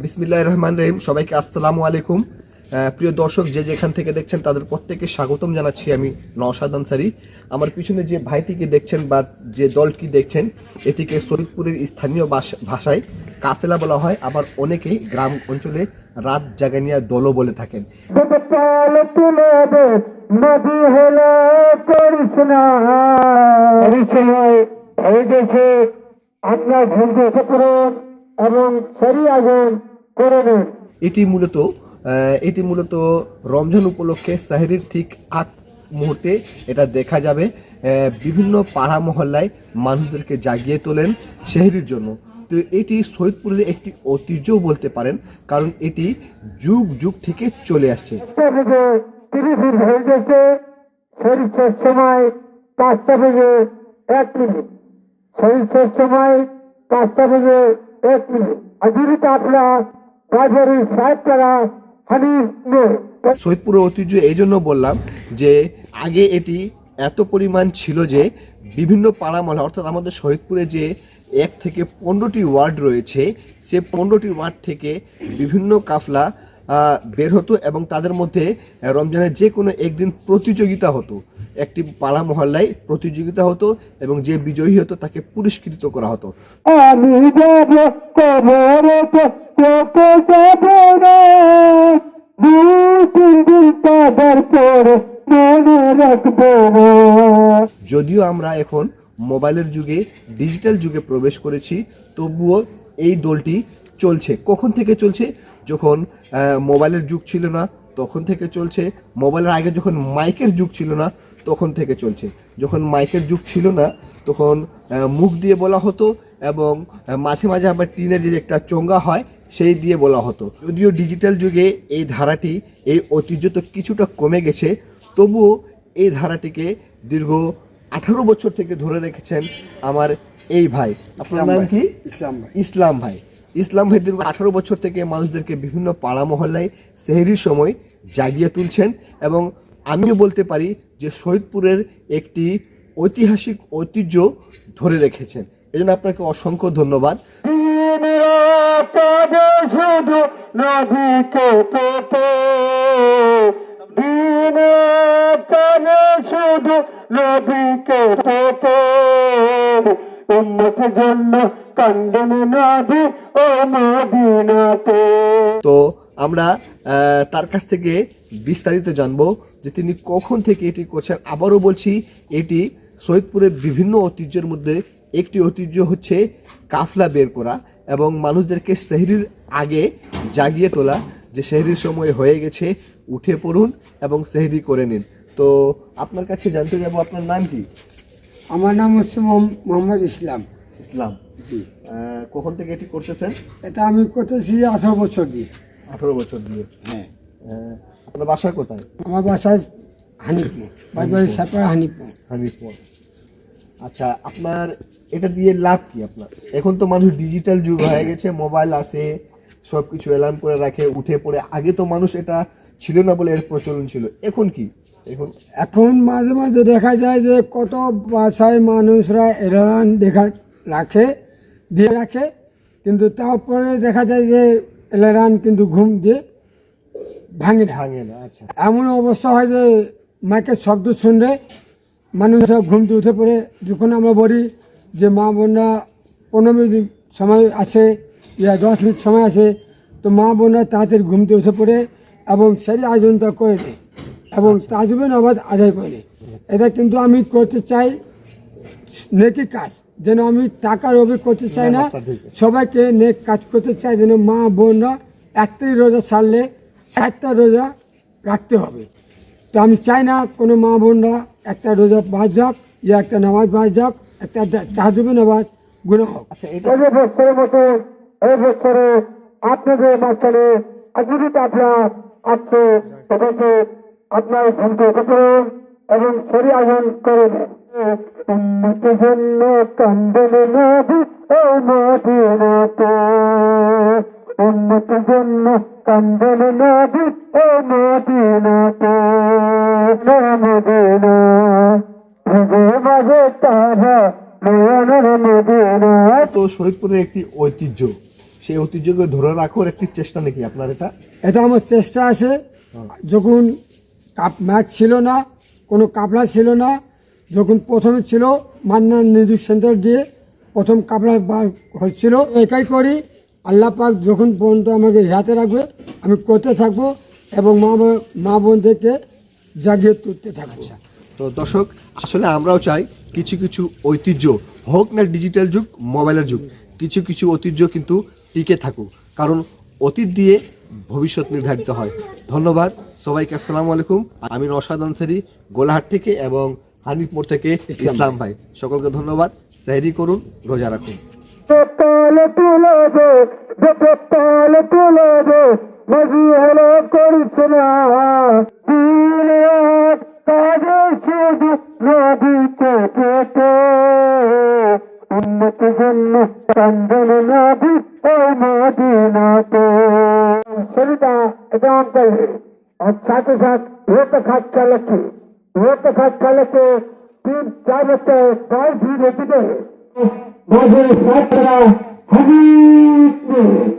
বিসমিল্লাহ রহমান রহিম, সবাইকে আসসালামু আলাইকুম। প্রিয় দর্শক, যে যেখান থেকে দেখছেন, তাদের প্রত্যেককে স্বাগতম জানাচ্ছি আমি নওশাদ আনসারি। আমার পিছনে যে ভাইটিকে দেখছেন বা যে দলটি দেখছেন, এটিকে শরীদপুরের স্থানীয় ভাষায় কাফেলা বলা হয়। আবার অনেকেই গ্রাম অঞ্চলে রাত জাগানিয়া দলও বলে থাকেন। আপনার এবং সেরি আগুন করে দিন এটি মূলত এটি মূলত রমজান উপলক্ষে সাহেরির ঠিক আগ মুহূর্তে এটা দেখা যাবে। বিভিন্ন পাড়া মহল্লায় মানুষদেরকে জাগিয়ে তোলেন শেহরির জন্য। তো এটি সৈয়দপুরের একটি ঐতিহ্য বলতে পারেন কারণ এটি যুগ যুগ থেকে চলে আসছে। সময় পাঁচটা বেজে এক মিনিট। সময় পাঁচটা বেজে সৈয়দপুরের ঐতিহ্য এই জন্য বললাম যে আগে এটি এত পরিমাণ ছিল যে বিভিন্ন পাড়া মহল্লা অর্থাৎ আমাদের শহীদপুরে যে এক থেকে পনেরোটি ওয়ার্ড রয়েছে, সে পনেরোটি ওয়ার্ড থেকে বিভিন্ন কাফলা বের হতো এবং তাদের মধ্যে রমজানের যে কোনো একদিন প্রতিযোগিতা হতো। একটি পাড়া মহল্লায় প্রতিযোগিতা হতো এবং যে বিজয়ী হতো তাকে পুরস্কৃত করা হতো। যদিও আমরা এখন মোবাইলের যুগে ডিজিটাল যুগে প্রবেশ করেছি তবুও এই দলটি চলছে। কখন থেকে চলছে? যখন মোবাইলের যুগ ছিল না তখন থেকে চলছে। মোবাইলের আগে যখন মাইকের যুগ ছিল না তখন থেকে চলছে। যখন মাইকের যুগ ছিল না তখন মুখ দিয়ে বলা হতো এবং মাঝে মাঝে আবার টিনের যে একটা চোঙ্গা হয় সেই দিয়ে বলা হতো। যদিও ডিজিটাল যুগে এই ধারাটি এই ঐতিহ্য তো কিছুটা কমে গেছে তবুও এই ধারাটিকে দীর্ঘ আঠারো বছর থেকে ধরে রেখেছেন আমার এই ভাই। আপনার নাম কি? ইসলাম ভাই। ইসলাম ভাই। ইসলাম ভাই দীর্ঘ আঠারো বছর থেকে মানুষদেরকে বিভিন্ন পাড়া মহল্লায় সেহরির সময় জাগিয়ে তুলছেন এবং আমিও বলতে পারি যে শহীদপুরের একটি ঐতিহাসিক ঐতিহ্য ধরে রেখেছেন। এজন্য আপনাকে অসংখ্য ধন্যবাদ। জন্য তো আমরা তার কাছ থেকে বিস্তারিত জানব যে তিনি কখন থেকে এটি করছেন। আবারও বলছি এটি সৈয়দপুরের বিভিন্ন ঐতিহ্যের মধ্যে একটি ঐতিহ্য হচ্ছে কাফলা বের করা এবং মানুষদেরকে সেহরির আগে জাগিয়ে তোলা। যে সেহরির সময় হয়ে গেছে উঠে পড়ুন এবং সেহরি করে নিন। তো আপনার কাছে জানতে যাব আপনার নাম কি? আমার নাম হচ্ছে মোহাম- মোহাম্মদ ইসলাম। ইসলাম। জি। কখন থেকে এটি করতেছেন? এটা আমি করতেছি আঠারো বছর দিয়ে। আঠারো বছর দিয়ে। হ্যাঁ। আপনার বাসা কোথায়? আমার বাসায় হানিপুর বাড়ি সাপাড়া হানিপুর। হানিফপুর আচ্ছা আপনার এটা দিয়ে লাভ কি আপনার? এখন তো মানুষ ডিজিটাল যুগ হয়ে গেছে মোবাইল আছে সব কিছু অ্যালার্ম করে রাখে উঠে পড়ে। আগে তো মানুষ এটা ছিল না বলে এর প্রচলন ছিল। এখন কি? এখন এখন মাঝে মাঝে দেখা যায় যে কত বাসায় মানুষরা এলান দেখা রাখে দিয়ে রাখে। কিন্তু তারপরে দেখা যায় যে এলান কিন্তু ঘুম দিয়ে ভাঙে না। ভাঙে না আচ্ছা। এমন অবস্থা হয় যে মাইকের শব্দ শুনলে মানুষরা দিয়ে উঠে পড়ে। যখন আমরা বলি যে মা বোনরা পনেরো মিনিট সময় আছে ইয়া দশ মিনিট সময় আছে তো মা বোনরা তাড়াতাড়ি ঘুম দিয়ে উঠে পড়ে এবং সেই আয়োজনটা করে দেয় এবং তাজবেন আবাদ আদায় করে নেয়। এটা কিন্তু আমি করতে চাই নেকি কাজ। যেন আমি টাকার অভিযোগ করতে চাই না। সবাইকে নেক কাজ করতে চাই যেন মা বোনরা একটাই রোজা ছাড়লে ষাটটা রোজা রাখতে হবে। তো আমি চাই না কোনো মা বোনরা একটা রোজা বাদ যাক ইয়া একটা নামাজ বাদ যাক একটা চাহাজুবি নামাজ গুণা হোক। আচ্ছা এটা বছরের মতো এই বছরে আপনাদের মাঝখানে আপনার আপনার উঠে এবং সরি আয়োজন করে দেন উন্নতির জন্য কান্দন নদী ও মদিনাতে উন্নতির জন্য কান্দন নদী ও মদিনাতে মদিনা ভিজে মাঝে তারা তো শহীদপুরের একটি ঐতিহ্য সেই ঐতিহ্যকে ধরে রাখার একটি চেষ্টা নাকি আপনার এটা? এটা আমার চেষ্টা আছে। যখন কাপ ম্যাচ ছিল না কোনো কাপড়া ছিল না যখন প্রথমে ছিল মান্নান নিউজ সেন্টার দিয়ে প্রথম কাপড়া বার হচ্ছিল একাই করি। আল্লাহ পাক যখন পর্যন্ত আমাকে হাতে রাখবে, আমি করতে থাকব এবং মা মা বোনদেরকে জাগিয়ে তুলতে থাকব। তো দর্শক, আসলে আমরাও চাই কিছু কিছু ঐতিহ্য, হোক না ডিজিটাল যুগ, মোবাইলের যুগ, কিছু কিছু ঐতিহ্য কিন্তু টিকে থাকুক। কারণ অতীত দিয়ে ভবিষ্যৎ নির্ধারিত হয়। ধন্যবাদ। সবাইকে আসসালামু আলাইকুম। আমি নসাদ আনসারি, গোলাহাট থেকে এবং হানিপুর থেকে ইসলাম ভাই। সকলকে ধন্যবাদ। সাহেরি করুন রোজা রাখুন। উন্নত সাথে সাথ লোক খাচ্ছা লক্ষ্মী। लेता कल्चर ट्राइज़ ईंदी